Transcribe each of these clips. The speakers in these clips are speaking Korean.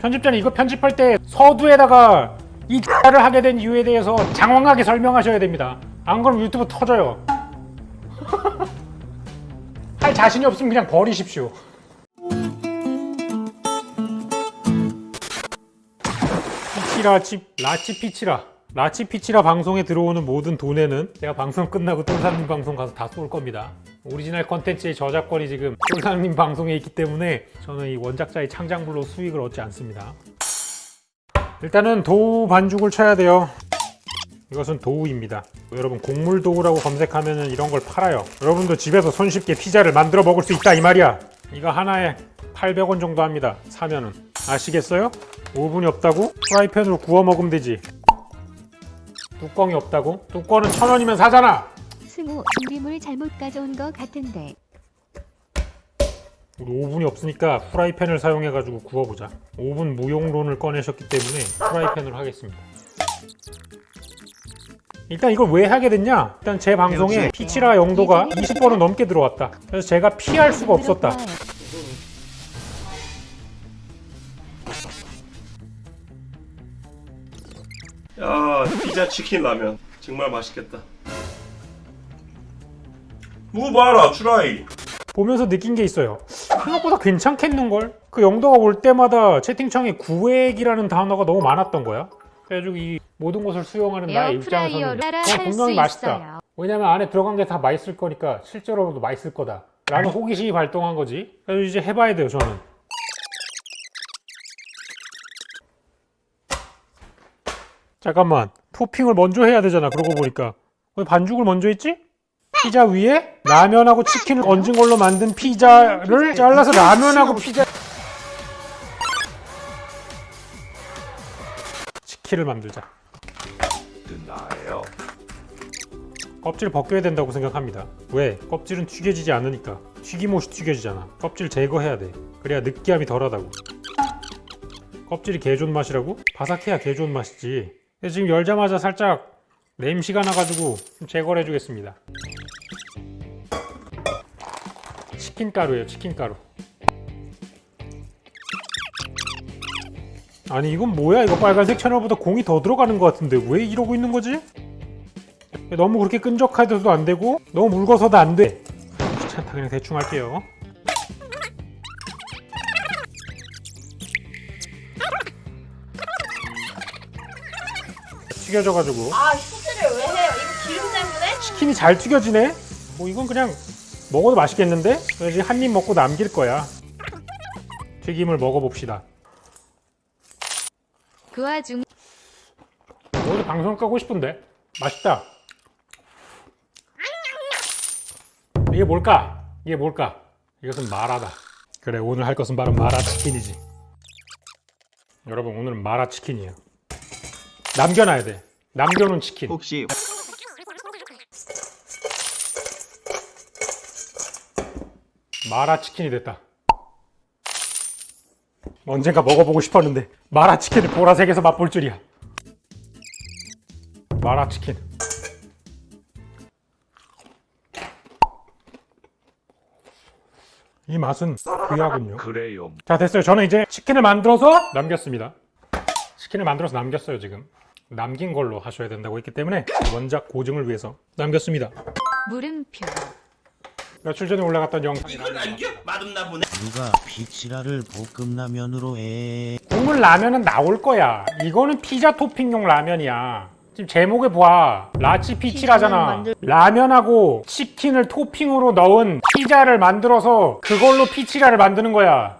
편집자님 이거 편집할 때 서두에다가 이 X를 하게 된 이유에 대해서 장황하게 설명하셔야 됩니다. 안 그러면 유튜브 터져요. 할 자신이 없으면 그냥 버리십시오. 피치라 치 라치 피치라 라치 피치라 방송에 들어오는 모든 돈에는 제가 방송 끝나고 똘사님 방송 가서 다 쏠 겁니다. 오리지널 컨텐츠의 저작권이 지금 똘사님 방송에 있기 때문에 저는 이 원작자의 창작물로 수익을 얻지 않습니다. 일단은 도우 반죽을 쳐야 돼요. 이것은 도우입니다. 여러분 곡물 도우라고 검색하면 이런 걸 팔아요. 여러분도 집에서 손쉽게 피자를 만들어 먹을 수 있다 이 말이야. 이거 하나에 800원 정도 합니다. 사면은 아시겠어요? 오븐이 없다고? 프라이팬으로 구워 먹으면 되지. 뚜껑이 없다고? 뚜껑은 천 원이면 사잖아. 승우 준비물 잘못 가져온 거 같은데 우리 오븐이 없으니까 프라이팬을 사용해가지고 구워보자. 오븐 무용론을 꺼내셨기 때문에 프라이팬으로 하겠습니다. 일단 이걸 왜 하게 됐냐? 일단 제 방송에 피치라 영도가 20번은 넘게 들어왔다. 그래서 제가 피할 수가 없었다. 야 피자 치킨 라면 정말 맛있겠다 무 봐라 추라이 보면서 느낀 게 있어요. 생각보다 괜찮겠는걸? 그 영도가 올 때마다 채팅창에 구획이라는 단어가 너무 많았던 거야. 그래가지고 이 모든 것을 수용하는 나의 입장에서는 따라 그냥 할 분명히 수 맛있다. 왜냐면 안에 들어간 게 다 맛있을 거니까 실제로도 맛있을 거다. 라는 호기심이 발동한 거지. 그래서 이제 해봐야 돼요, 저는. 잠깐만. 토핑을 먼저 해야 되잖아, 그러고 보니까. 왜 반죽을 먼저 했지? 피자 위에 라면하고 치킨을 얹은 걸로 만든 피자를 잘라서 라면하고 피자 치킨을 만들자. 껍질을 벗겨야 된다고 생각합니다. 왜? 껍질은 튀겨지지 않으니까. 튀김옷이 튀겨지잖아. 껍질 제거해야 돼. 그래야 느끼함이 덜하다고. 껍질이 개 좋은 맛이라고? 바삭해야 개 좋은 맛이지. 지금 열자마자 살짝 냄새가 나가지고 좀 제거를 해주겠습니다. 치킨 가루예요, 치킨 가루. 아니 이건 뭐야? 이거 빨간색 채널보다 공이 더 들어가는 것 같은데 왜 이러고 있는 거지? 너무 그렇게 끈적해서도 안 되고 너무 묽어서도 안 돼. 귀찮다 그냥 대충 할게요. 튀겨져가지고 아 휴지를 왜 해요? 이거 기름 때문에? 치킨이 잘 튀겨지네. 뭐 이건 그냥 먹어도 맛있겠는데? 그래서 한 입 먹고 남길 거야. 튀김을 먹어봅시다. 그 와중 오늘 방송 끄고 싶은데 맛있다. 이게 뭘까? 이게 뭘까? 이것은 마라다. 그래 오늘 할 것은 바로 마라 치킨이지. 여러분 오늘은 마라 치킨이에요. 남겨놔야 돼. 남겨놓은 치킨. 혹시 마라 치킨이 됐다. 언젠가 먹어보고 싶었는데 마라 치킨을 보라색에서 맛볼 줄이야. 마라 치킨. 이 맛은 귀하군요. 그래요 자 됐어요. 저는 이제 치킨을 만들어서 남겼습니다. 치킨을 만들어서 남겼어요 지금. 남긴 걸로 하셔야 된다고 했기 때문에 원작 고증을 위해서 남겼습니다. 물음표 며칠 전에 올라갔던 영상이 이건 안겨? 맛없나 보네 누가 피치라를 볶음라면으로 해 국물 라면은 나올 거야. 이거는 피자 토핑용 라면이야. 지금 제목에 봐. 라치 피치라잖아. 라면하고 치킨을 토핑으로 넣은 피자를 만들어서 그걸로 피치라를 만드는 거야.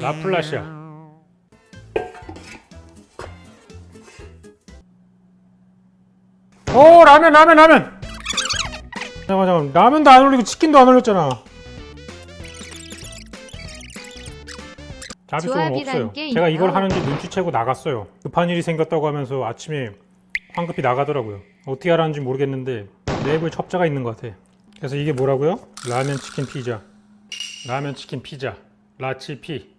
라플라시아. 오 라면 라면 라면! 잠깐만 잠깐만. 라면도 안 올리고 치킨도 안 올렸잖아. 조합이란 없어요. 게 제가 이걸? 하는지 눈치채고 나갔어요. 급한 일이 생겼다고 하면서 아침에 황급히 나가더라고요. 어떻게 하라는지 모르겠는데 내부에 첩자가 있는 것 같아. 그래서 이게 뭐라고요? 라면 치킨 피자. 라면 치킨 피자 라치피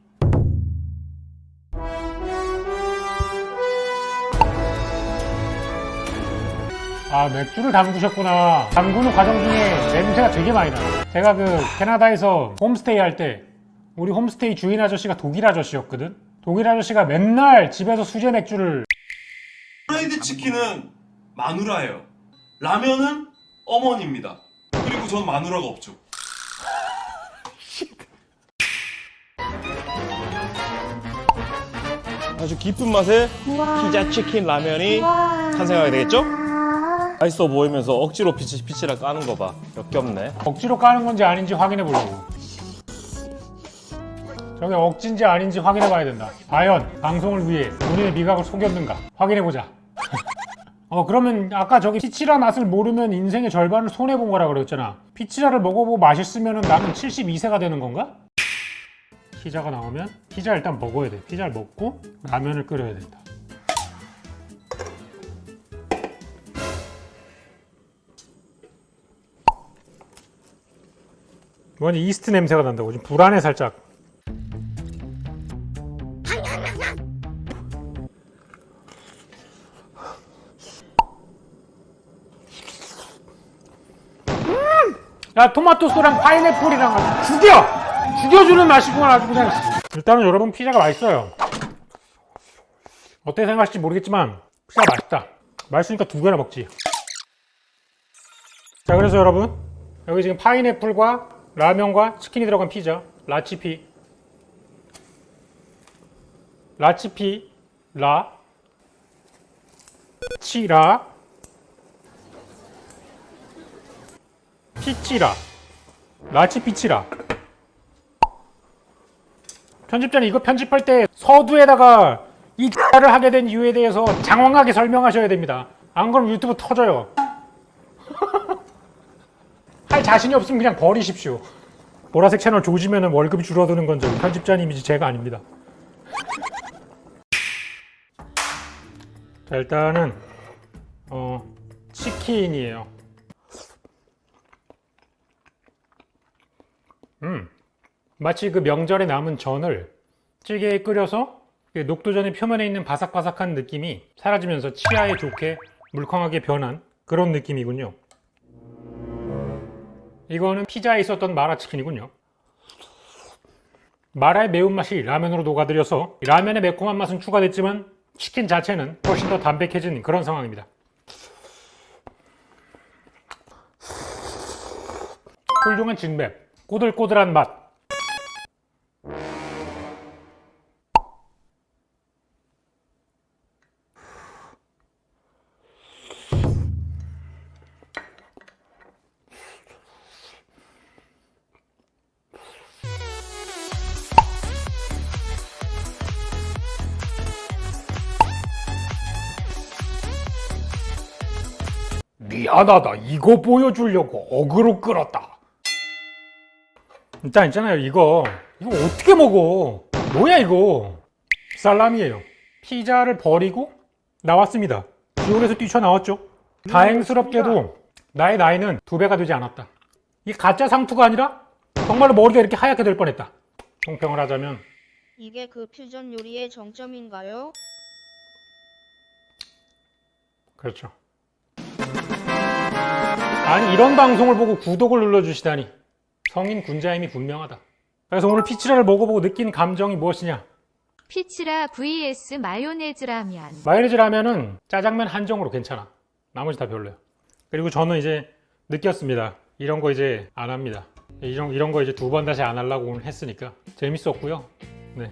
아 맥주를 담그셨구나 담그는 과정 중에 냄새가 되게 많이 나요 제가 그 캐나다에서 홈스테이 할 때 우리 홈스테이 주인 아저씨가 독일 아저씨였거든 독일 아저씨가 맨날 집에서 수제 맥주를 프라이드 치킨은 마누라예요. 라면은 어머니입니다. 그리고 전 마누라가 없죠. 아주 깊은 맛의 피자 치킨 라면이 탄생하게 되겠죠? 맛있어 보이면서 억지로 피치 피치라 까는 거 봐. 역겹네. 억지로 까는 건지 아닌지 확인해 보려고 저게 억지인지 아닌지 확인해 봐야 된다 과연 방송을 위해 본인의 미각을 속였는가 확인해 보자 어 그러면 아까 저기 피치라 맛을 모르면 인생의 절반을 손해 본 거라 그랬잖아 피치라를 먹어보고 맛있으면 나는 72세가 되는 건가? 피자가 나오면 피자 일단 먹어야 돼. 피자를 먹고 라면을 끓여야 된다. 뭐지 이스트 냄새가 난다고. 지금 불안해 살짝. 야 토마토 소랑 파인애플이랑 죽여! 죽여주는 맛이구만 아주 그냥. 일단은 여러분 피자가 맛있어요. 어떻게 생각하실지 모르겠지만 피자가 맛있다. 맛있으니까 두 개나 먹지. 자 그래서 여러분 여기 지금 파인애플과 라면과 치킨이 들어간 피자. 라치피. 라치피 라. 치라. 피치라. 라치피치라 편집자님 이거 편집할 때 서두에다가 이 X를 하게 된 이유에 대해서 장황하게 설명하셔야 됩니다. 안 그러면 유튜브 터져요. 할 자신이 없으면 그냥 버리십시오. 보라색 채널 조지면 월급이 줄어드는 건 저기 편집자님이지 제가 아닙니다. 자 일단은 어 치킨이에요. 음, 마치 그 명절에 남은 전을 찌개에 끓여서 그 녹두전의 표면에 있는 바삭바삭한 느낌이 사라지면서 치아에 좋게 물컹하게 변한 그런 느낌이군요. 이거는 피자에 있었던 마라치킨이군요. 마라의 매운맛이 라면으로 녹아들여서 라면의 매콤한 맛은 추가됐지만 치킨 자체는 훨씬 더 담백해진 그런 상황입니다. 훌륭한 진맵, 꼬들꼬들한 맛. 미안하다. 이거 보여주려고 어그로 끌었다. 일단 있잖아요. 이거 이거 어떻게 먹어? 뭐야 이거? 살람이에요. 피자를 버리고 나왔습니다. 지옥에서 뛰쳐나왔죠. 다행스럽게도 나의 나이는 두 배가 되지 않았다. 이 가짜 상투가 아니라 정말로 머리가 이렇게 하얗게 될 뻔했다. 총평을 하자면 이게 그 퓨전 요리의 정점인가요? 그렇죠. 아니 이런 방송을 보고 구독을 눌러주시다니. 성인 군자임이 분명하다. 그래서 오늘 피치라를 먹어보고 느낀 감정이 무엇이냐? 피치라 vs 마요네즈라면. 마요네즈라면은 짜장면 한정으로 괜찮아. 나머지 다 별로야. 그리고 저는 이제 느꼈습니다. 이런 거 이제 안 합니다. 이런, 이런 거 이제 두 번 다시 안 하려고 오늘 했으니까. 재밌었고요. 네.